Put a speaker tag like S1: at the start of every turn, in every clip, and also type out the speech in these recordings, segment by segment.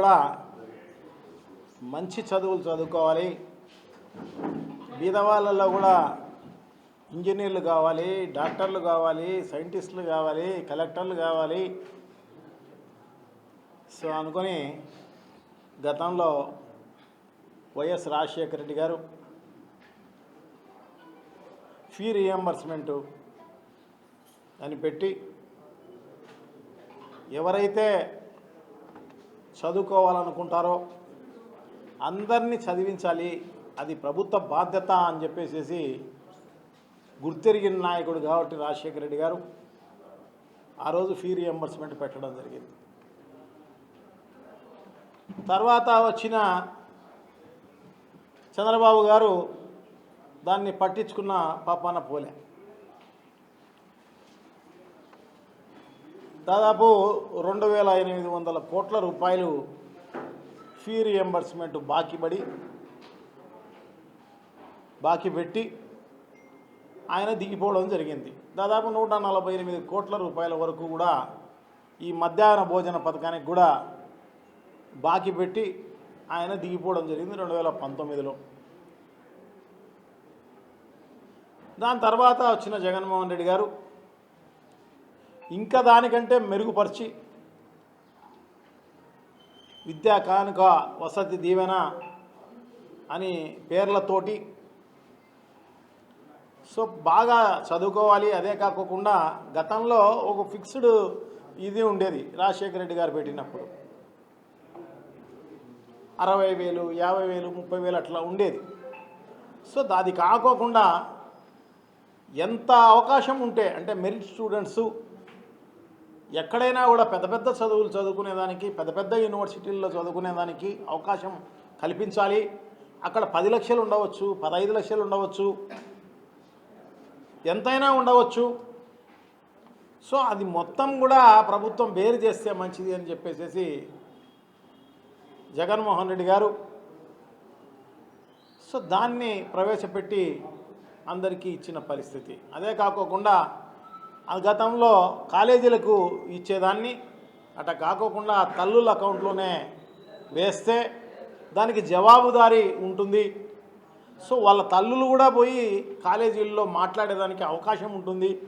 S1: కూడా మంచి చదువులు చదువుకోవాలి. బీదవాళ్ళల్లో కూడా ఇంజనీర్లు కావాలి డాక్టర్లు కావాలి సైంటిస్టులు కావాలి కలెక్టర్లు కావాలి. సో అనుకొని గతంలో వైఎస్ రాజశేఖర రెడ్డి గారు ఫీ రియంబర్స్మెంటు అని పెట్టి ఎవరైతే చదువుకోవాలనుకుంటారో అందరినీ చదివించాలి. అది ప్రభుత్వ బాధ్యత అని చెప్పేసి గుర్తెరిగిన నాయకుడు కాబట్టి రాజశేఖర రెడ్డి గారు ఆ రోజు ఫీ రియంబర్స్మెంట్ పెట్టడం జరిగింది. తర్వాత వచ్చిన చంద్రబాబు గారు దాన్ని పట్టించుకున్న పాపాన పోలే. దాదాపు రెండు వేల ఎనిమిది వందల కోట్ల రూపాయలు ఫీ రియంబర్స్మెంట్ బాకీ పడి బాకీ పెట్టి ఆయన దిగిపోవడం జరిగింది. దాదాపు నూట నలభై ఎనిమిది కోట్ల రూపాయల వరకు కూడా ఈ మధ్యాహ్న భోజన పథకానికి కూడా బాకీ పెట్టి ఆయన దిగిపోవడం జరిగింది రెండు వేల పంతొమ్మిదిలో. దాని తర్వాత వచ్చిన జగన్మోహన్ రెడ్డి గారు ఇంకా దానికంటే మెరుగుపరిచి విద్యా కానుక వసతి దీవెన అని పేర్లతోటి సో బాగా చదువుకోవాలి. అదే కాకోకుండా గతంలో ఒక ఫిక్స్డ్ ఇది ఉండేది రాజశేఖర రెడ్డి గారు పెట్టినప్పుడు. అరవై వేలు యాభై వేలు ముప్పై వేలు అట్లా ఉండేది. సో అది కాకోకుండా ఎంత అవకాశం ఉంటే అంటే మెరిట్ స్టూడెంట్స్ ఎక్కడైనా కూడా పెద్ద పెద్ద చదువులు చదువుకునేదానికి పెద్ద పెద్ద యూనివర్సిటీల్లో చదువుకునేదానికి అవకాశం కల్పించాలి. అక్కడ పది లక్షలు ఉండవచ్చు పదహైదు లక్షలు ఉండవచ్చు. ఎంతైనా ఉండవచ్చు. సో అది మొత్తం కూడా ప్రభుత్వం బేరు చేస్తే మంచిది అని చెప్పేసి జగన్మోహన్ రెడ్డి గారు. సో దాన్ని ప్రవేశపెట్టి అందరికీ ఇచ్చిన పరిస్థితి. అదే కాకోకుండా గతంలో కాలేజీలకు ఇచ్చేదాన్ని. అట కాకోకుండా తల్లుల అకౌంట్లోనే వేస్తే దానికి జవాబుదారీ ఉంటుంది. సో వాళ్ళ తల్లులు కూడా పోయి కాలేజీల్లో మాట్లాడేదానికి అవకాశం ఉంటుంది.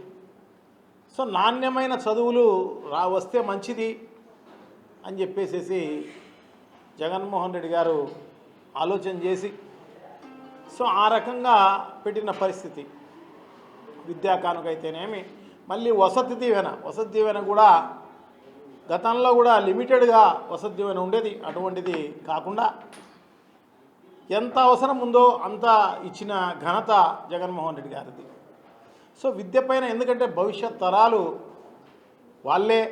S1: సో నాణ్యమైన చదువులు రా వస్తే మంచిది అని చెప్పేసేసి జగన్మోహన్ రెడ్డి గారు ఆలోచన చేసి సో ఆ రకంగా పెట్టిన పరిస్థితి. విద్యా కానుకైతేనేమి మళ్ళీ వసతి దీవెన. వసతి దీవెన కూడా గతంలో కూడా లిమిటెడ్గా వసతి దీవెన ఉండేది. అటువంటిది కాకుండా ఎంత అవసరం ఉందో అంత ఇచ్చిన ఘనత జగన్మోహన్ రెడ్డి గారిది. సో విద్య పైన ఎందుకంటే భవిష్యత్ తరాలు వాళ్ళే.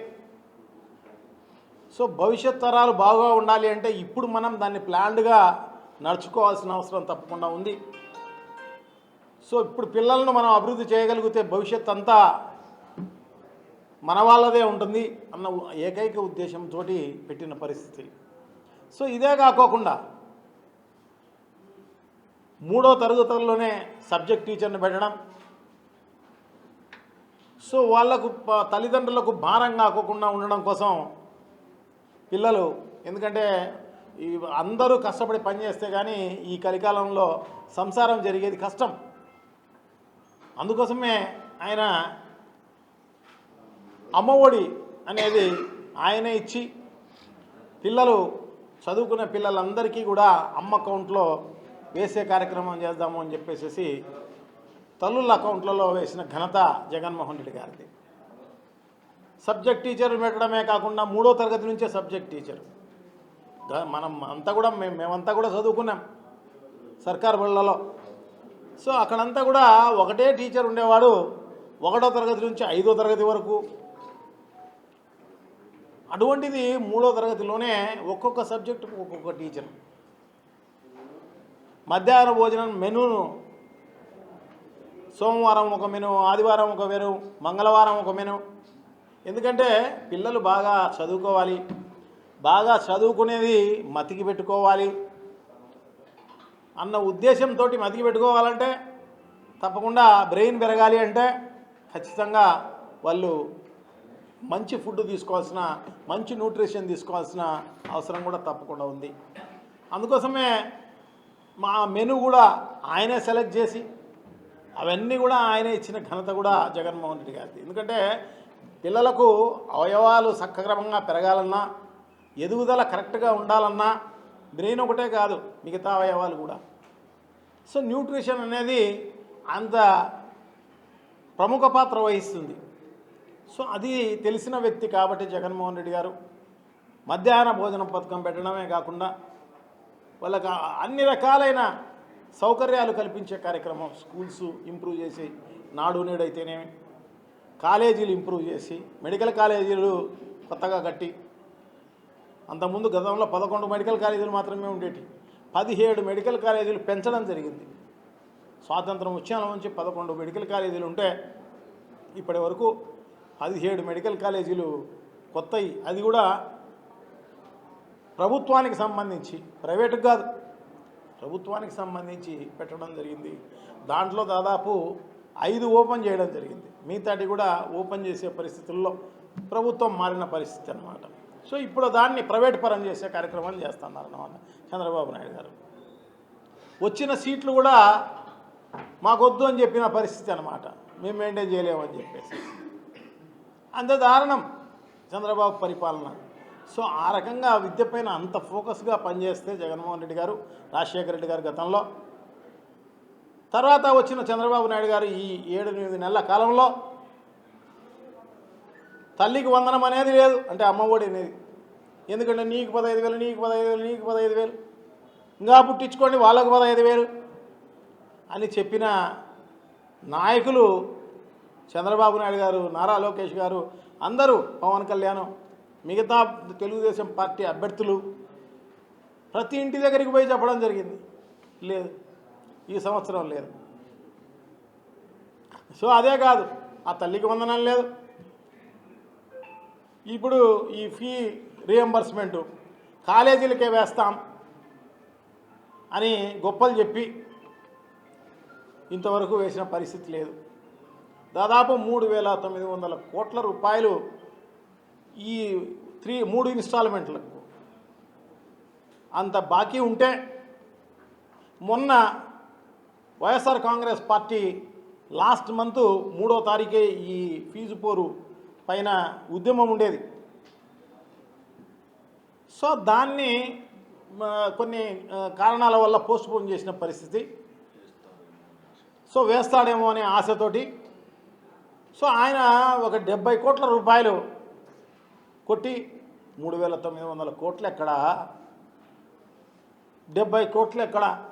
S1: సో భవిష్యత్ తరాలు బాగా ఉండాలి అంటే ఇప్పుడు మనం దాన్ని ప్లాన్డ్గా నడుచుకోవాల్సిన అవసరం తప్పకుండా ఉంది. సో ఇప్పుడు పిల్లలను మనం అభివృద్ధి చేయగలిగితే భవిష్యత్ అంతా మన వాళ్ళదే ఉంటుంది అన్న ఏకైక ఉద్దేశంతో పెట్టిన పరిస్థితి. సో ఇదే కాకోకుండా మూడో తరగతుల్లోనే సబ్జెక్ట్ టీచర్ని పెట్టడం. సో వాళ్ళకు ప- తల్లిదండ్రులకు భారం కాకోకుండా ఉండడం కోసం పిల్లలు ఎందుకంటే ఈ అందరూ కష్టపడి పనిచేస్తే కానీ ఈ కలికాలంలో సంసారం జరిగేది కష్టం. అందుకోసమే ఆయన అమ్మఒడి అనేది ఆయనే ఇచ్చి పిల్లలు చదువుకునే పిల్లలందరికీ కూడా అమ్మ అకౌంట్లో వేసే కార్యక్రమం చేద్దాము అని చెప్పేసి తల్లుల అకౌంట్లలో వేసిన ఘనత జగన్మోహన్ రెడ్డి గారిది. సబ్జెక్ట్ టీచర్ పెట్టడమే కాకుండా మూడో తరగతి నుంచే సబ్జెక్ట్ టీచర్. మనం అంతా కూడా మేము మేమంతా కూడా చదువుకున్నాం సర్కార్ బళ్ళలో. సో అక్కడంతా కూడా ఒకటే టీచర్ ఉండేవాడు ఒకటో తరగతి నుంచి ఐదో తరగతి వరకు అటువంటిది మూడో తరగతిలోనే ఒక్కొక్క సబ్జెక్టుకు ఒక్కొక్క టీచర్ మధ్యాహ్న భోజనం మెనూను సోమవారం ఒక మెను ఆదివారం ఒక మెను మంగళవారం ఒక మెను ఎందుకంటే పిల్లలు బాగా చదువుకోవాలి. బాగా చదువుకునేది మతికి పెట్టుకోవాలి. అన్న ఉద్దేశంతో మతికి పెట్టుకోవాలంటే తప్పకుండా బ్రెయిన్ పెరగాలి అంటే ఖచ్చితంగా వాళ్ళు మంచి ఫుడ్ తీసుకోవాల్సిన మంచి న్యూట్రిషన్ తీసుకోవాల్సిన అవసరం కూడా తప్పకుండా ఉంది. అందుకోసమే మా మెను కూడా ఆయనే సెలెక్ట్ చేసి అవన్నీ కూడా ఆయనే ఇచ్చిన ఘనత కూడా జగన్మోహన్ రెడ్డి గారిది. ఎందుకంటే పిల్లలకు అవయవాలు సక్రమంగా పెరగాలన్నా ఎదుగుదల కరెక్ట్గా ఉండాలన్నా బ్రెయిన్ ఒకటే కాదు మిగతా అవయవాలు కూడా. సో న్యూట్రిషన్ అనేది అంత ప్రముఖ పాత్ర వహిస్తుంది. సో అది తెలిసిన వ్యక్తి కాబట్టి జగన్మోహన్ రెడ్డి గారు మధ్యాహ్న భోజన పథకం పెట్టడమే కాకుండా వాళ్ళకి అన్ని రకాలైన సౌకర్యాలు కల్పించే కార్యక్రమం స్కూల్స్ ఇంప్రూవ్ చేసి నాడు నేడైతేనేమి కాలేజీలు ఇంప్రూవ్ చేసి మెడికల్ కాలేజీలు కొత్తగా కట్టి అంతకుముందు గతంలో పదకొండు మెడికల్ కాలేజీలు మాత్రమే ఉండేవి పదిహేడు మెడికల్ కాలేజీలు పెంచడం జరిగింది. స్వాతంత్రం వచ్చిన నుంచి పదకొండు మెడికల్ కాలేజీలు ఉంటే ఇప్పటి వరకు పదిహేడు మెడికల్ కాలేజీలు కొత్తవి అది కూడా ప్రభుత్వానికి సంబంధించి ప్రైవేటుకు కాదు ప్రభుత్వానికి సంబంధించి పెట్టడం జరిగింది. దాంట్లో దాదాపు ఐదు ఓపెన్ చేయడం జరిగింది. మిగతాటి కూడా ఓపెన్ చేసే పరిస్థితుల్లో ప్రభుత్వం మారిన పరిస్థితి అన్నమాట. సో ఇప్పుడు దాన్ని ప్రైవేట్ పరం చేసే కార్యక్రమాలు చేస్తున్నారు అన్నమాట చంద్రబాబు నాయుడు గారు. వచ్చిన సీట్లు కూడా మాకొద్దు అని చెప్పిన పరిస్థితి అనమాట మేము మెయింటైన్ చేయలేమని చెప్పేసి. అంత దారుణం చంద్రబాబు పరిపాలన. సో ఆ రకంగా విద్య పైన అంత ఫోకస్గా పనిచేస్తే జగన్మోహన్ రెడ్డి గారు రాజశేఖర రెడ్డి గారు గతంలో. తర్వాత వచ్చిన చంద్రబాబు నాయుడు గారు ఈ ఏడు ఎనిమిది నెలల కాలంలో తల్లికి వందనం అనేది లేదు. అంటే అమ్మఒడి అనేది. ఎందుకంటే నీకు పదహైదు వేలు నీకు పదహైదు వేలు నీకు పదహైదు వేలు. ఇంకా పుట్టించుకోండి వాళ్ళకు పదహైదు వేలు అని చెప్పిన నాయకులు చంద్రబాబు నాయుడు గారు నారా లోకేష్ గారు అందరూ పవన్ కళ్యాణ్ మిగతా తెలుగుదేశం పార్టీ అభ్యర్థులు ప్రతి ఇంటి దగ్గరికి పోయి చెప్పడం జరిగింది. లేదు. ఈ సంవత్సరం లేదు. సో అదే కాదు. ఆ తల్లికి వందనం లేదు. ఇప్పుడు ఈ ఫీ రియంబర్స్మెంట్ కాలేజీలకే వేస్తాం అని గొప్పలు చెప్పి ఇంతవరకు వేసిన పరిస్థితి లేదు. దాదాపు మూడు వేల తొమ్మిది వందల కోట్ల రూపాయలు ఈ త్రీ మూడు ఇన్స్టాల్మెంట్లకు. అంత బాకీ ఉంటే మొన్న YSR Congress party last month మూడో తారీఖే ఈ ఫీజు పోరు పైన ఉద్యమం ఉండేది. సో దాన్ని కొన్ని కారణాల వల్ల పోస్ట్పోన్ చేసిన పరిస్థితి. సో వేస్తాడేమో అనే ఆశతోటి సో ఆయన ఒక డెబ్బై కోట్ల రూపాయలు కొట్టి మూడు వేల తొమ్మిది వందల కోట్లు ఎక్కడ? డెబ్బై కోట్లు ఎక్కడ?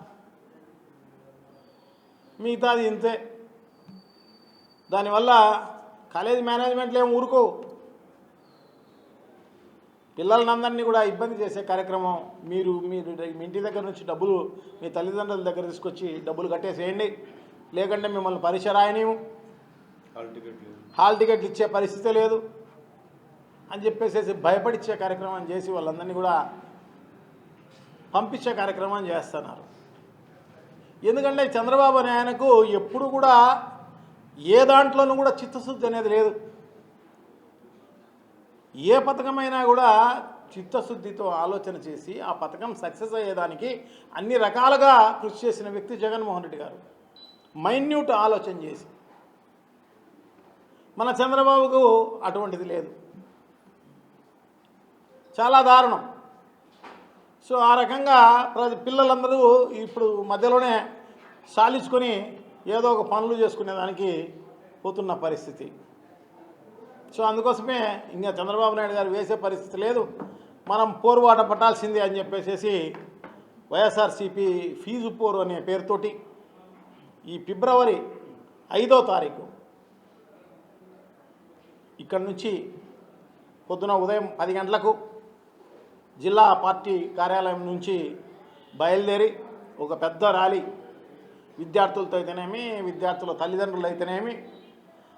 S1: మిగతాది ఇంతే. దానివల్ల కాలేజ్ మేనేజ్మెంట్లు ఏం ఊరుకో పిల్లలందరినీ కూడా ఇబ్బంది చేసే కార్యక్రమం మీరు మీరు మీ ఇంటి దగ్గర నుంచి డబ్బులు మీ తల్లిదండ్రుల దగ్గర తీసుకొచ్చి డబ్బులు కట్టేసేయండి. లేకుంటే మిమ్మల్ని పరీక్ష రాయనివ్వు.
S2: హాల్ టికెట్
S1: టికెట్లు ఇచ్చే పరిస్థితి లేదు అని చెప్పేసి భయపడిచ్చే కార్యక్రమం చేసి వాళ్ళందరినీ కూడా పంపించే కార్యక్రమం చేస్తున్నారు. ఎందుకంటే చంద్రబాబు అనే ఆయనకు ఎప్పుడు కూడా ఏ దాంట్లోనూ కూడా చిత్తశుద్ధి అనేది లేదు. ఏ పథకమైనా కూడా చిత్తశుద్ధితో ఆలోచన చేసి ఆ పథకం సక్సెస్ అయ్యేదానికి అన్ని రకాలుగా కృషి చేసిన వ్యక్తి జగన్మోహన్ రెడ్డి గారు. మైన్యూట్ ఆలోచన చేసి మన చంద్రబాబుకు అటువంటిది లేదు. చాలా దారుణం. సో ఆ రకంగా ప్రతి పిల్లలందరూ ఇప్పుడు మధ్యలోనే సాలించుకొని ఏదో ఒక పనులు చేసుకునేదానికి పోతున్న పరిస్థితి. సో అందుకోసమే ఇంకా చంద్రబాబు నాయుడు గారు వేసే పరిస్థితి లేదు. మనం పోరుబాట పట్టాల్సిందే అని చెప్పేసి వైఎస్ఆర్సీపీ ఫీజు పోరు అనే పేరుతోటి ఈ ఫిబ్రవరి ఐదో తారీఖు ఇక్కడ నుంచి పొద్దున ఉదయం పది గంటలకు జిల్లా పార్టీ కార్యాలయం నుంచి బయలుదేరి ఒక పెద్ద ర్యాలీ విద్యార్థులతో అయితేనేమి విద్యార్థుల తల్లిదండ్రులు అయితేనేమి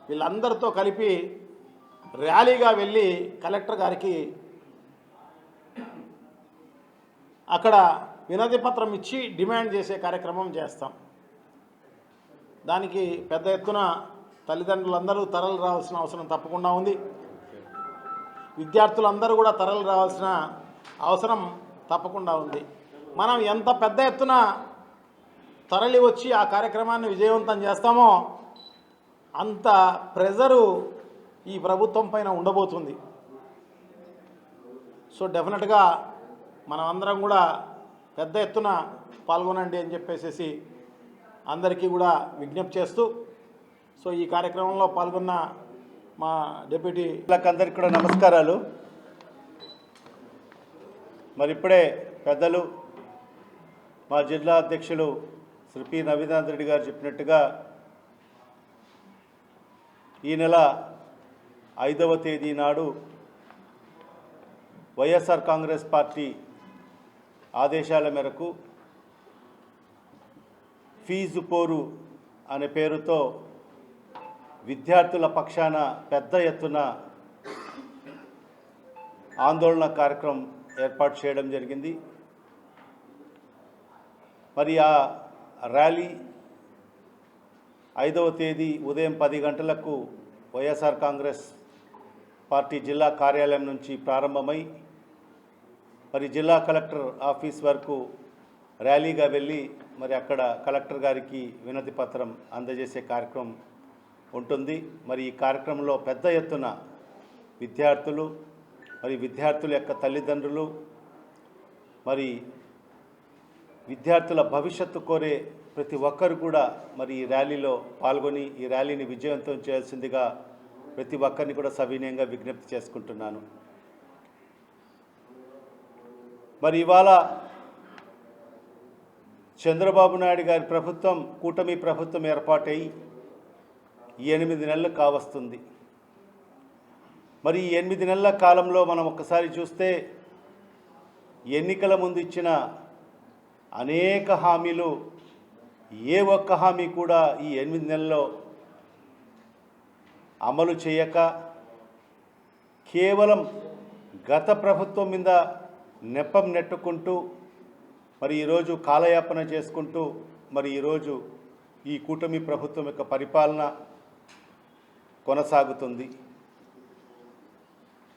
S1: వీళ్ళందరితో కలిపి ర్యాలీగా వెళ్ళి కలెక్టర్ గారికి అక్కడ వినతి పత్రం ఇచ్చి డిమాండ్ చేసే కార్యక్రమం చేస్తాం. దానికి పెద్ద ఎత్తున తల్లిదండ్రులందరూ తరలి రావాల్సిన అవసరం తప్పకుండా ఉంది. విద్యార్థులందరూ కూడా తరలి రావాల్సిన అవసరం తప్పకుండా ఉంది. మనం ఎంత పెద్ద ఎత్తున తరలి వచ్చి ఆ కార్యక్రమాన్ని విజయవంతం చేస్తామో అంత ప్రెజరు ఈ ప్రభుత్వం పైన ఉండబోతుంది. సో డెఫినెట్గా మనం అందరం కూడా పెద్ద ఎత్తున పాల్గొనండి అని చెప్పేసి అందరికీ కూడా విజ్ఞప్తి చేస్తూ సో ఈ కార్యక్రమంలో పాల్గొన్న మా డిప్యూటీ
S2: అందరికి కూడా నమస్కారాలు. మరి ఇప్పుడే పెద్దలు మా జిల్లా అధ్యక్షులు శ్రీ పి నవీనాథ్ రెడ్డి గారు చెప్పినట్టుగా ఈ నెల ఐదవ తేదీ నాడు వైఎస్ఆర్ కాంగ్రెస్ పార్టీ ఆదేశాల మేరకు ఫీజు పోరు అనే పేరుతో విద్యార్థుల పక్షాన పెద్ద ఎత్తున ఆందోళన కార్యక్రమం ఏర్పాటు చేయడం జరిగింది. మరి ఆ ర్యాలీ ఐదవ తేదీ ఉదయం పది గంటలకు వైఎస్ఆర్ కాంగ్రెస్ పార్టీ జిల్లా కార్యాలయం నుంచి ప్రారంభమై మరి జిల్లా కలెక్టర్ ఆఫీస్ వరకు ర్యాలీగా వెళ్ళి మరి అక్కడ కలెక్టర్ గారికి వినతి పత్రం అందజేసే కార్యక్రమం ఉంటుంది. మరి ఈ కార్యక్రమంలో పెద్ద ఎత్తున విద్యార్థులు మరి విద్యార్థుల యొక్క తల్లిదండ్రులు మరి విద్యార్థుల భవిష్యత్తు కోరే ప్రతి ఒక్కరు కూడా మరి ఈ ర్యాలీలో పాల్గొని ఈ ర్యాలీని విజయవంతం చేయాల్సిందిగా ప్రతి ఒక్కరిని కూడా సవినయంగా విజ్ఞప్తి చేసుకుంటున్నాను. మరి ఇవాళ చంద్రబాబు నాయుడు గారి ప్రభుత్వం కూటమి ప్రభుత్వం ఏర్పాటై ఎనిమిది నెలలు కావస్తుంది. మరి ఎనిమిది నెలల కాలంలో మనం ఒక్కసారి చూస్తే ఎన్నికల ముందు ఇచ్చిన అనేక హామీలు ఏ ఒక్క హామీ కూడా ఈ ఎనిమిది నెలల్లో అమలు చేయక కేవలం గత ప్రభుత్వం మీద నెప్పం నెట్టుకుంటూ మరి ఈరోజు కాలయాపన చేసుకుంటూ మరి ఈరోజు ఈ కూటమి ప్రభుత్వం యొక్క పరిపాలన కొనసాగుతుంది.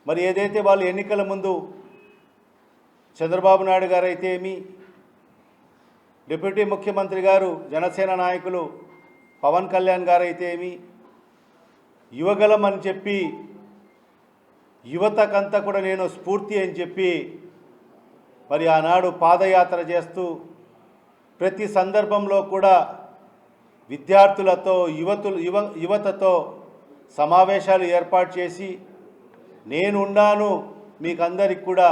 S2: మరి ఏదైతే వాళ్ళు ఎన్నికల ముందు చంద్రబాబు నాయుడు గారు అయితే ఏమి డిప్యూటీ ముఖ్యమంత్రి గారు జనసేన నాయకులు పవన్ కళ్యాణ్ గారు అయితే ఏమి యువగలం అని చెప్పి యువతకంతా కూడా నేను స్ఫూర్తి అని చెప్పి మరి ఆనాడు పాదయాత్ర చేస్తూ ప్రతి సందర్భంలో కూడా విద్యార్థులతో యువతులు యువ యువతతో సమావేశాలు ఏర్పాటు చేసి నేనున్నాను మీకందరికి కూడా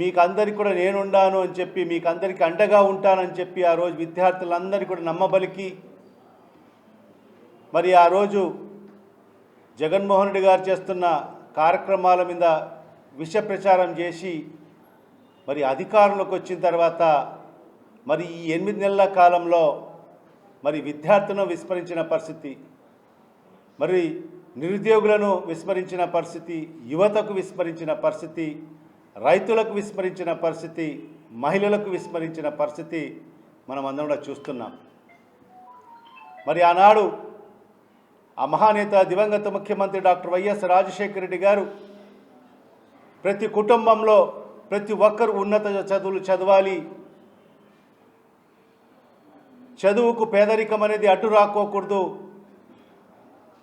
S2: మీకు అందరికి కూడా నేనుండాను అని చెప్పి మీకందరికి అండగా ఉంటానని చెప్పి ఆ రోజు విద్యార్థులందరికీ కూడా నమ్మబలికి. మరి ఆ రోజు జగన్మోహన్ రెడ్డి గారు చేస్తున్న కార్యక్రమాల మీద విష ప్రచారం చేసి మరి అధికారంలోకి వచ్చిన తర్వాత మరి ఈ ఎనిమిది నెలల కాలంలో మరి విద్యార్థులను విస్మరించిన పరిస్థితి. మరి నిరుద్యోగులను విస్మరించిన పరిస్థితి యువతకు విస్మరించిన పరిస్థితి రైతులకు విస్మరించిన పరిస్థితి మహిళలకు విస్మరించిన పరిస్థితి మనం అందరం కూడా చూస్తున్నాం. మరి ఆనాడు ఆ మహానేత దివంగత ముఖ్యమంత్రి డాక్టర్ వైఎస్ రాజశేఖర రెడ్డి గారు ప్రతి కుటుంబంలో ప్రతి ఒక్కరు ఉన్నత చదువులు చదవాలి. చదువుకు పేదరికం అనేది అడ్డు రాకోకూడదు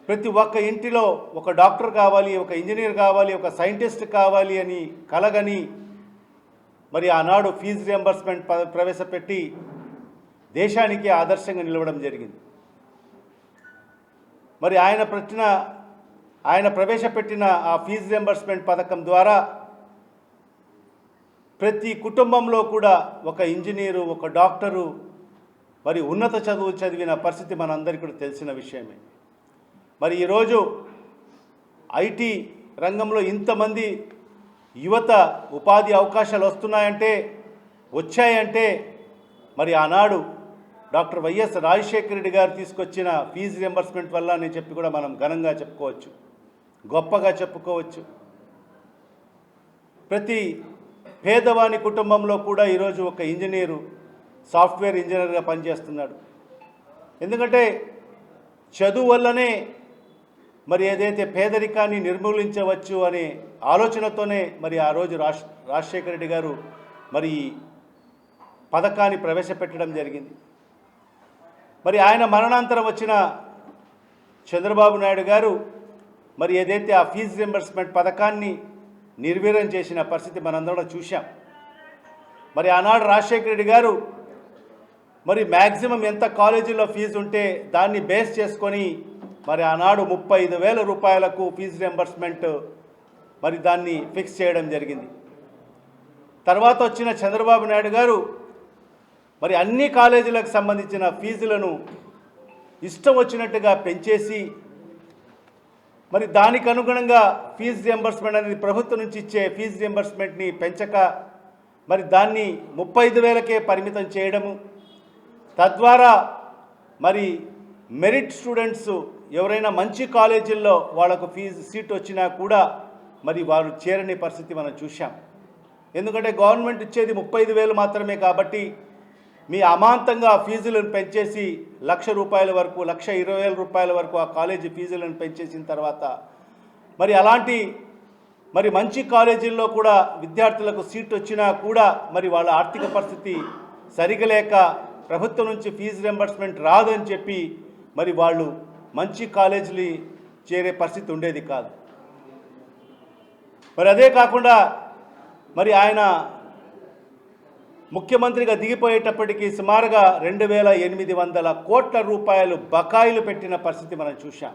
S2: ప్రతి ఒక్క ఇంటిలో ఒక డాక్టర్ కావాలి ఒక ఇంజనీర్ కావాలి ఒక సైంటిస్ట్ కావాలి అని కలగని మరి ఆనాడు ఫీజు రియంబర్స్మెంట్ ప- ప్రవేశపెట్టి దేశానికి ఆదర్శంగా నిలవడం జరిగింది. మరి ఆయన పెట్టిన ఆయన ప్రవేశపెట్టిన ఆ ఫీజు రియంబర్స్మెంట్ పథకం ద్వారా ప్రతి కుటుంబంలో కూడా ఒక ఇంజనీరు ఒక డాక్టరు మరి ఉన్నత చదువు చదివిన పరిస్థితి మనందరికీ కూడా తెలిసిన విషయమే. మరి ఈరోజు ఐటీ రంగంలో ఇంతమంది యువత ఉపాధి అవకాశాలు వస్తున్నాయంటే వచ్చాయంటే మరి ఆనాడు డాక్టర్ వైఎస్ రాజశేఖర రెడ్డి గారు తీసుకొచ్చిన ఫీజు రియంబర్స్మెంట్ వల్ల అని చెప్పి కూడా మనం ఘనంగా చెప్పుకోవచ్చు గొప్పగా చెప్పుకోవచ్చు. ప్రతి పేదవాని కుటుంబంలో కూడా ఈరోజు ఒక ఇంజనీరు సాఫ్ట్వేర్ ఇంజనీర్గా పనిచేస్తున్నాడు. ఎందుకంటే చదువు వల్లనే మరి ఏదైతే పేదరికాన్ని నిర్మూలించవచ్చు అనే ఆలోచనతోనే మరి ఆ రోజు రాజ్ రాజశేఖర రెడ్డి గారు మరి పథకాన్ని ప్రవేశపెట్టడం జరిగింది. మరి ఆయన మరణాంతరం వచ్చిన చంద్రబాబు నాయుడు గారు మరి ఏదైతే ఆ ఫీజు రింబర్స్మెంట్ పథకాన్ని నిర్వీర్యం చేసిన పరిస్థితి మనందరం చూశాం. మరి ఆనాడు రాజశేఖర రెడ్డి గారు మరి మ్యాక్సిమం ఎంత కాలేజీలో ఫీజు ఉంటే దాన్ని బేస్ చేసుకొని మరి ఆనాడు ముప్పై ఐదు వేల రూపాయలకు ఫీజు రియంబర్స్మెంట్ మరి దాన్ని ఫిక్స్ చేయడం జరిగింది. తర్వాత వచ్చిన చంద్రబాబు నాయుడు గారు మరి అన్ని కాలేజీలకు సంబంధించిన ఫీజులను ఇష్టం వచ్చినట్టుగా పెంచేసి మరి దానికి అనుగుణంగా ఫీజు రియంబర్స్మెంట్ అనేది ప్రభుత్వం నుంచి ఇచ్చే ఫీజు రియంబర్స్మెంట్ని పెంచక మరి దాన్ని ముప్పై ఐదు వేలకే పరిమితం చేయడము. తద్వారా మరి మెరిట్ స్టూడెంట్స్ ఎవరైనా మంచి కాలేజీల్లో వాళ్ళకు ఫీజు సీట్ వచ్చినా కూడా మరి వారు చేరని పరిస్థితి మనం చూశాం. ఎందుకంటే గవర్నమెంట్ ఇచ్చేది ముప్పై ఐదు వేలు మాత్రమే కాబట్టి మీ అమాంతంగా ఫీజులను పెంచేసి లక్ష రూపాయల వరకు లక్ష ఇరవై వేల రూపాయల వరకు ఆ కాలేజీ ఫీజులను పెంచేసిన తర్వాత మరి అలాంటి మరి మంచి కాలేజీల్లో కూడా విద్యార్థులకు సీట్ వచ్చినా కూడా మరి వాళ్ళ ఆర్థిక పరిస్థితి సరిగా లేక ప్రభుత్వం నుంచి ఫీజు రింబర్స్మెంట్ రాదని చెప్పి మరి వాళ్ళు మంచి కాలేజీలు చేరే పరిస్థితి ఉండేది కాదు. మరి అదే కాకుండా మరి ఆయన ముఖ్యమంత్రిగా దిగిపోయేటప్పటికీ సుమారుగా రెండు వేల ఎనిమిది వందల కోట్ల రూపాయలు బకాయిలు పెట్టిన పరిస్థితి మనం చూశాం.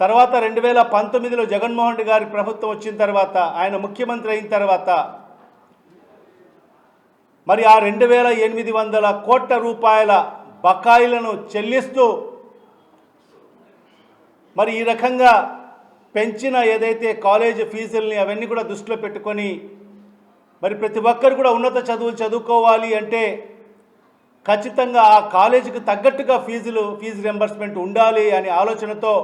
S2: తర్వాత రెండు వేల పంతొమ్మిదిలో జగన్మోహన్ రెడ్డి గారి ప్రభుత్వం వచ్చిన తర్వాత ఆయన ముఖ్యమంత్రి అయిన తర్వాత మరి ఆ రెండు వేల ఎనిమిది వందల కోట్ల రూపాయల బకాయిలను చెల్లిస్తూ మరి ఈ రకంగా పెంచిన ఏదైతే కాలేజ్ ఫీజుల్ని అవన్నీ కూడా దృష్టిలో పెట్టుకొని మరి ప్రతి ఒక్కరు కూడా ఉన్నత చదువులు చదువుకోవాలి అంటే ఖచ్చితంగా ఆ కాలేజీకి తగ్గట్టుగా ఫీజులు ఫీజు రింబర్స్మెంట్ ఉండాలి అనే ఆలోచనతో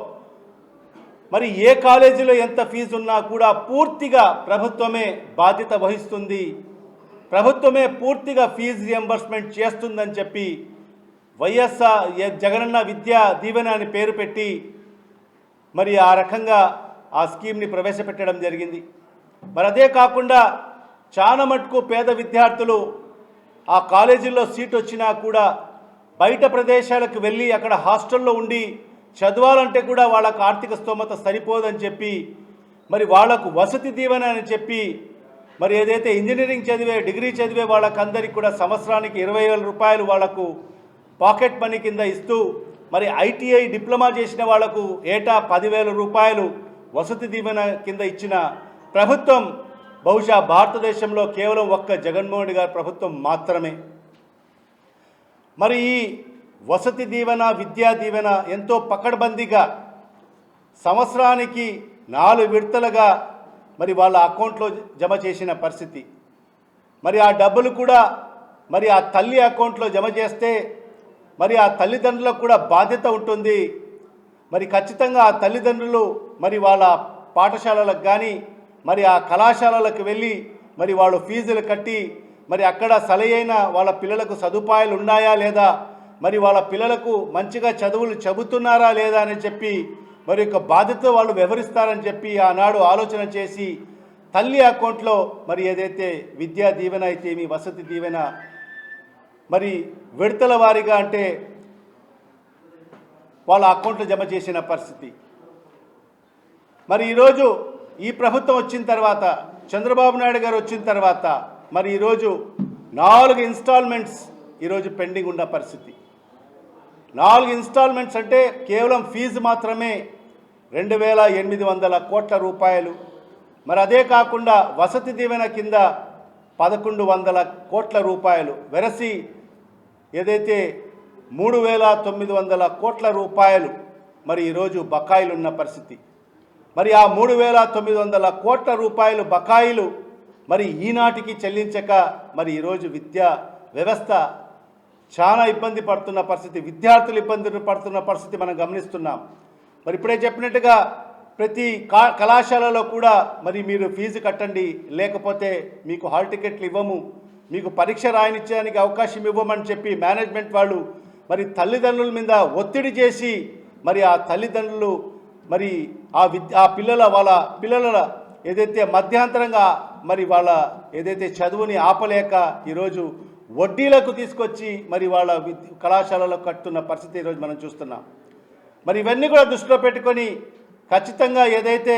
S2: మరి ఏ కాలేజీలో ఎంత ఫీజు ఉన్నా కూడా పూర్తిగా ప్రభుత్వమే బాధ్యత వహిస్తుంది. ప్రభుత్వమే పూర్తిగా ఫీజు రియంబర్స్మెంట్ చేస్తుందని చెప్పి వైఎస్ఆర్ జగనన్న విద్యా దీవెన అని పేరు పెట్టి మరి ఆ రకంగా ఆ స్కీమ్ని ప్రవేశపెట్టడం జరిగింది. మరి అదే కాకుండా చాలా మటుకు పేద విద్యార్థులు ఆ కాలేజీల్లో సీట్ వచ్చినా కూడా బయట ప్రదేశాలకు వెళ్ళి అక్కడ హాస్టల్లో ఉండి చదవాలంటే కూడా వాళ్ళకు ఆర్థిక స్తోమత సరిపోదని చెప్పి మరి వాళ్ళకు వసతి దీవెన అని చెప్పి మరి ఏదైతే ఇంజనీరింగ్ చదివే డిగ్రీ చదివే వాళ్ళకందరికీ కూడా సంవత్సరానికి ఇరవై వేల రూపాయలు వాళ్ళకు పాకెట్ మనీ కింద ఇస్తూ మరి ఐటీఐ డిప్లొమా చేసిన వాళ్ళకు ఏటా పదివేల రూపాయలు వసతి దీవెన కింద ఇచ్చిన ప్రభుత్వం బహుశా భారతదేశంలో కేవలం ఒక్క జగన్మోహన్ రెడ్డి గారి ప్రభుత్వం మాత్రమే. మరి ఈ వసతి దీవెన విద్యా దీవెన ఎంతో పకడ్బందీగా సంవత్సరానికి నాలుగు విడతలుగా మరి వాళ్ళ అకౌంట్లో జమ చేసిన పరిస్థితి. మరి ఆ డబ్బులు కూడా మరి ఆ తల్లి అకౌంట్లో జమ చేస్తే మరి ఆ తల్లిదండ్రులకు కూడా బాధ్యత ఉంటుంది. మరి ఖచ్చితంగా ఆ తల్లిదండ్రులు మరి వాళ్ళ పాఠశాలలకు కానీ మరి ఆ కళాశాలలకు వెళ్ళి మరి వాళ్ళు ఫీజులు కట్టి మరి అక్కడ సలైన వాళ్ళ పిల్లలకు సదుపాయాలు ఉన్నాయా లేదా మరి వాళ్ళ పిల్లలకు మంచిగా చదువులు చెబుతున్నారా లేదా అని చెప్పి మరి యొక్క బాధ్యత వాళ్ళు వివరిస్తారని చెప్పి ఆనాడు ఆలోచన చేసి తల్లి అకౌంట్లో మరి ఏదైతే విద్యా దీవెన అయితే మీ వసతి దీవెన మరి విడతల వారీగా అంటే వాళ్ళ అకౌంట్లో జమ చేసిన పరిస్థితి. మరి ఈరోజు ఈ ప్రభుత్వం వచ్చిన తర్వాత చంద్రబాబు నాయుడు గారు వచ్చిన తర్వాత మరి ఈరోజు నాలుగు ఇన్స్టాల్మెంట్స్ ఈరోజు పెండింగ్ ఉన్న పరిస్థితి. నాలుగు ఇన్స్టాల్మెంట్స్ అంటే కేవలం ఫీజు మాత్రమే రెండు వేల ఎనిమిది వందల కోట్ల రూపాయలు. మరి అదే కాకుండా వసతి దీవెన కింద పదకొండు వందల కోట్ల రూపాయలు. వెరసి ఏదైతే మూడు వేల తొమ్మిది వందల కోట్ల రూపాయలు మరి ఈరోజు బకాయిలు ఉన్న పరిస్థితి మరి ఆ మూడు వేల తొమ్మిది వందల కోట్ల రూపాయలు బకాయిలు మరి ఈనాటికి చెల్లించక మరి ఈరోజు విద్యా వ్యవస్థ చాలా ఇబ్బంది పడుతున్న పరిస్థితి విద్యార్థులు ఇబ్బంది పడుతున్న పరిస్థితి మనం గమనిస్తున్నాం. మరి ఇప్పుడే చెప్పినట్టుగా ప్రతి కా కళాశాలలో కూడా మరి మీరు ఫీజు కట్టండి లేకపోతే మీకు హాల్ టికెట్లు ఇవ్వము మీకు పరీక్ష రాయనిచ్చడానికి అవకాశం ఇవ్వమని చెప్పి మేనేజ్మెంట్ వాళ్ళు మరి తల్లిదండ్రుల మీద ఒత్తిడి చేసి మరి ఆ తల్లిదండ్రులు మరి ఆ విద్య ఆ పిల్లల వాళ్ళ పిల్లల ఏదైతే మధ్యాంతరంగా మరి వాళ్ళ ఏదైతే చదువుని ఆపలేక ఈరోజు వడ్డీలకు తీసుకొచ్చి మరి వాళ్ళ కళాశాలలో కట్టున్న పరిస్థితి ఈరోజు మనం చూస్తున్నాం. మరి ఇవన్నీ కూడా దృష్టిలో పెట్టుకొని ఖచ్చితంగా ఏదైతే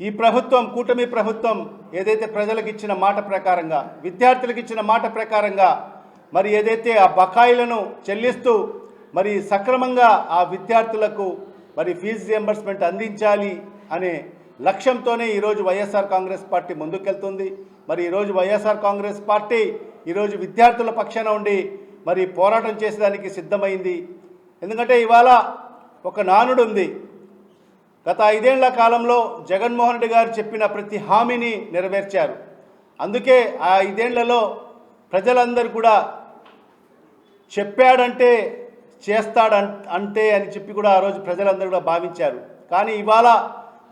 S2: ఈ ప్రభుత్వం కూటమి ప్రభుత్వం ఏదైతే ప్రజలకు ఇచ్చిన మాట ప్రకారంగా విద్యార్థులకు ఇచ్చిన మాట ప్రకారంగా మరి ఏదైతే ఆ బకాయిలను చెల్లిస్తూ మరి సక్రమంగా ఆ విద్యార్థులకు మరి ఫీజు రియంబర్స్మెంట్ అందించాలి అనే లక్ష్యంతోనే ఈరోజు వైఎస్ఆర్ కాంగ్రెస్ పార్టీ ముందుకెళ్తుంది. మరి ఈరోజు వైఎస్ఆర్ కాంగ్రెస్ పార్టీ ఈరోజు విద్యార్థుల పక్షాన ఉండి మరి పోరాటం చేసేదానికి సిద్ధమైంది. ఎందుకంటే ఇవాళ ఒక నానుడు ఉంది. గత ఐదేళ్ళ కాలంలో జగన్మోహన్ రెడ్డి గారు చెప్పిన ప్రతి హామీని నెరవేర్చారు. అందుకే ఆ ఐదేళ్ళలో ప్రజలందరూ కూడా చెప్పాడంటే చేస్తాడు అంటే అని చెప్పి కూడా ఆ రోజు ప్రజలందరూ కూడా భావించారు. కానీ ఇవాళ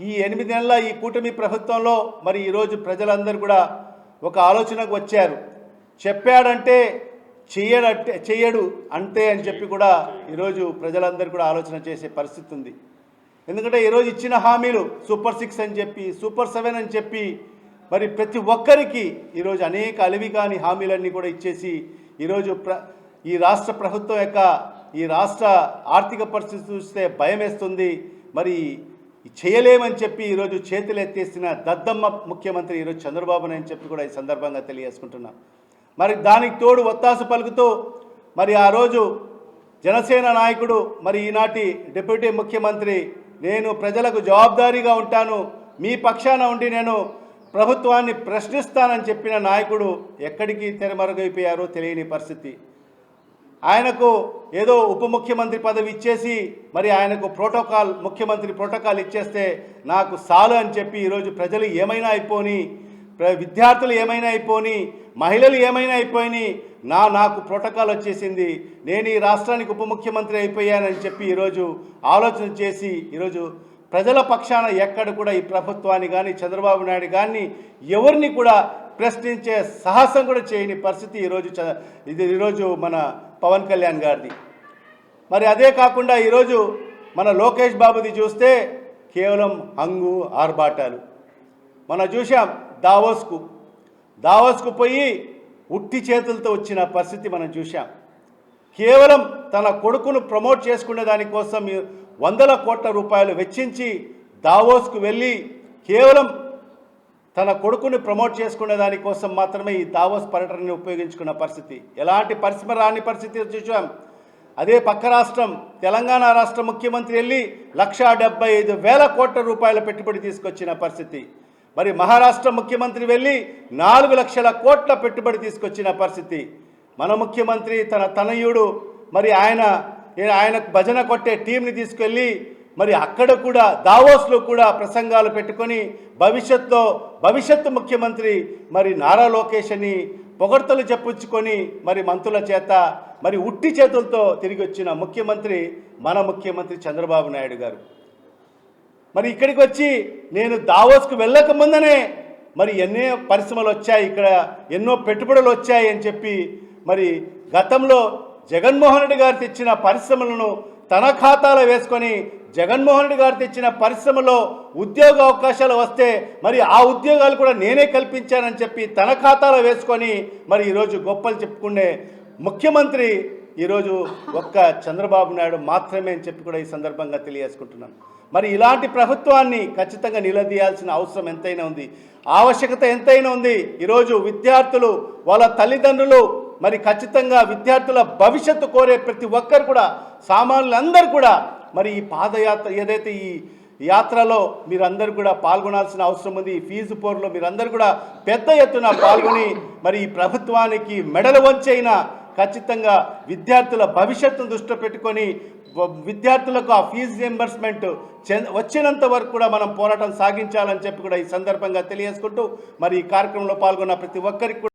S2: ఈ ఎనిమిది నెలల ఈ కూటమి ప్రభుత్వంలో మరి ఈరోజు ప్రజలందరూ కూడా ఒక ఆలోచనకు వచ్చారు. చెప్పాడంటే చెయ్యడంటే చెయ్యడు అంతే అని చెప్పి కూడా ఈరోజు ప్రజలందరూ కూడా ఆలోచన చేసే పరిస్థితి ఉంది. ఎందుకంటే ఈరోజు ఇచ్చిన హామీలు సూపర్ సిక్స్ అని చెప్పి సూపర్ సెవెన్ అని చెప్పి మరి ప్రతి ఒక్కరికి ఈరోజు అనేక అలివి కాని హామీలన్నీ కూడా ఇచ్చేసి ఈరోజు ప్ర ఈ రాష్ట్ర ప్రభుత్వం యొక్క ఈ రాష్ట్ర ఆర్థిక పరిస్థితి చూస్తే భయం వేస్తుంది. మరి చేయలేమని చెప్పి ఈరోజు చేతులు ఎత్తేసిన దద్దమ్మ ముఖ్యమంత్రి ఈరోజు చంద్రబాబు అని చెప్పి కూడా ఈ సందర్భంగా తెలియజేసుకుంటున్నాం. మరి దానికి తోడు ఒత్తాసు పలుకుతూ మరి ఆ రోజు జనసేన నాయకుడు మరి ఈనాటి డిప్యూటీ ముఖ్యమంత్రి నేను ప్రజలకు జవాబుదారీగా ఉంటాను. మీ పక్షాన ఉండి నేను ప్రభుత్వాన్ని ప్రశ్నిస్తానని చెప్పిన నాయకుడు ఎక్కడికి తెరమరుగైపోయారో తెలియని పరిస్థితి. ఆయనకు ఏదో ఉప ముఖ్యమంత్రి పదవి ఇచ్చేసి మరి ఆయనకు ప్రోటోకాల్ ముఖ్యమంత్రి ప్రోటోకాల్ ఇచ్చేస్తే నాకు సాలు అని చెప్పి ఈరోజు ప్రజలు ఏమైనా అయిపోని విద్యార్థులు ఏమైనా అయిపోని మహిళలు ఏమైనా అయిపోయి నా నాకు ప్రోటోకాల్ వచ్చేసింది. నేను ఈ రాష్ట్రానికి ఉప ముఖ్యమంత్రి అయిపోయానని చెప్పి ఈరోజు ఆలోచన చేసి ఈరోజు ప్రజల పక్షాన ఎక్కడ కూడా ఈ ప్రభుత్వాన్ని కానీ చంద్రబాబు నాయుడు కానీ ఎవరిని కూడా ప్రశ్నించే సాహసం కూడా చేయని పరిస్థితి ఈరోజు చ- ఇది ఈరోజు మన పవన్ కళ్యాణ్ గారిది. మరి అదే కాకుండా ఈరోజు మన లోకేష్ బాబుది చూస్తే కేవలం హంగు ఆర్భాటాలు. మనం చూసాం దావోస్కు దావోస్కు పోయి ఉట్టి చేతులతో వచ్చిన పరిస్థితి మనం చూసాం కేవలం తన కొడుకును ప్రమోట్ చేసుకునే దానికోసం వందల కోట్ల రూపాయలు వెచ్చించి దావోస్కు వెళ్ళి కేవలం తన కొడుకుని ప్రమోట్ చేసుకునే దానికోసం మాత్రమే ఈ దావోస్ పర్యటనని ఉపయోగించుకున్న పరిస్థితి. ఎలాంటి పరిశ్రమ రాని పరిస్థితి చూసాం అదే పక్క రాష్ట్రం తెలంగాణ రాష్ట్ర ముఖ్యమంత్రి వెళ్ళి లక్షా డెబ్బై ఐదు వేల కోట్ల రూపాయల పెట్టుబడి తీసుకొచ్చిన పరిస్థితి. మరి మహారాష్ట్ర ముఖ్యమంత్రి వెళ్ళి నాలుగు లక్షల కోట్ల పెట్టుబడి తీసుకొచ్చిన పరిస్థితి. మన ముఖ్యమంత్రి తన తనయుడు మరి ఆయన ఆయనకు భజన కొట్టే టీంని తీసుకెళ్ళి మరి అక్కడ కూడా దావోస్లో కూడా ప్రసంగాలు పెట్టుకొని భవిష్యత్తులో భవిష్యత్తు ముఖ్యమంత్రి మరి నారా లోకేష్ అని పొగడ్తలు చెప్పుచ్చుకొని మరి మంత్రుల చేత మరి ఉట్టి చేతులతో తిరిగి వచ్చిన ముఖ్యమంత్రి మన ముఖ్యమంత్రి చంద్రబాబు నాయుడు గారు. మరి ఇక్కడికి వచ్చి నేను దావోస్కు వెళ్ళక ముందనే మరి ఎన్నో పరిశ్రమలు వచ్చాయి ఇక్కడ ఎన్నో పెట్టుబడులు వచ్చాయి అని చెప్పి మరి గతంలో జగన్మోహన్ రెడ్డి గారు తెచ్చిన పరిశ్రమలను తన ఖాతాలో వేసుకొని జగన్మోహన్ రెడ్డి గారు తెచ్చిన పరిశ్రమలో ఉద్యోగ అవకాశాలు వస్తే మరి ఆ ఉద్యోగాలు కూడా నేనే కల్పించానని చెప్పి తన ఖాతాలో వేసుకొని మరి ఈరోజు గొప్పలు చెప్పుకునే ముఖ్యమంత్రి ఈరోజు ఒక్క చంద్రబాబు నాయుడు మాత్రమే అని చెప్పి కూడా ఈ సందర్భంగా తెలియజేసుకుంటున్నాను. మరి ఇలాంటి ప్రభుత్వాన్ని ఖచ్చితంగా నిలదీయాల్సిన అవసరం ఎంతైనా ఉంది. ఆవశ్యకత ఎంతైనా ఉంది. ఈరోజు విద్యార్థులు వాళ్ళ తల్లిదండ్రులు మరి ఖచ్చితంగా విద్యార్థుల భవిష్యత్తు కోరే ప్రతి ఒక్కరు కూడా సామాన్యులందరూ కూడా మరి ఈ పాదయాత్ర ఏదైతే ఈ యాత్రలో మీరందరూ కూడా పాల్గొనాల్సిన అవసరం ఉంది. ఈ ఫీజు పోరులో మీరందరూ కూడా పెద్ద ఎత్తున పాల్గొని మరి ఈ ప్రభుత్వానికి మెడలు వంచైనా ఖచ్చితంగా విద్యార్థుల భవిష్యత్తును దృష్టిలో పెట్టుకొని విద్యార్థులకు ఆ ఫీజు రియంబర్స్మెంట్ వచ్చినంత వరకు కూడా మనం పోరాటం సాగించాలని చెప్పి కూడా ఈ సందర్భంగా తెలియజేసుకుంటూ మరి ఈ కార్యక్రమంలో పాల్గొన్న ప్రతి ఒక్కరికి కూడా